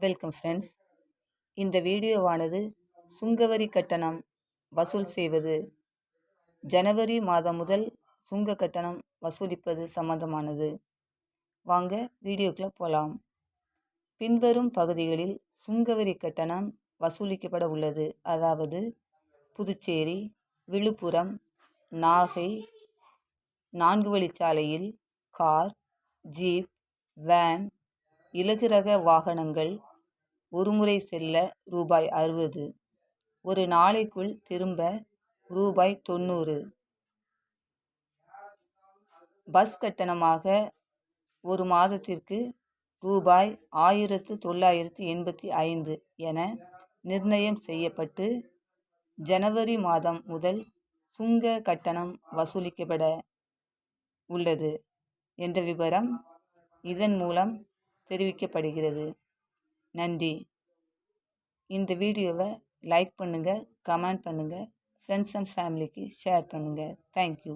Welcome friends. இந்த வீடியோவானது சுங்கவரி கட்டணம் வசூல் செய்வது. ஜனவரி மாதம் முதல் சுங்க கட்டணம் வசூலிப்பது சம்பந்தமானது. வாங்க வீடியோக்குள்ளே போகலாம் பின்வரும் பகுதிகளில் சுங்கவரி கட்டணம் வசூலிக்கப்பட உள்ளது. அதாவது புதுச்சேரி விழுப்புரம் நாகை நான்கு வழிச்சாலையில் கார் ஜீப் வேன் இலகு ரக வாகனங்கள் ஒருமுறை செல்ல ரூபாய் அறுபது. ஒரு நாளைக்குள் திரும்ப ரூபாய் தொண்ணூறு. பஸ் கட்டணமாக ஒரு மாதத்திற்கு ரூபாய் ஆயிரத்து தொள்ளாயிரத்து எண்பத்தி ஐந்து என நிர்ணயம் செய்யப்பட்டு ஜனவரி மாதம் முதல் சுங்க கட்டணம் வசூலிக்கப்பட உள்ளது. என்ற விவரம் இதன் மூலம் தெரிவிக்கப்படுகிறது. நன்றி. இந்த வீடியோவை லைக் பண்ணுங்கள் கமெண்ட் பண்ணுங்கள் ஃப்ரெண்ட்ஸ் அண்ட் ஃபேமிலிக்கு ஷேர் பண்ணுங்கள் தேங்க்யூ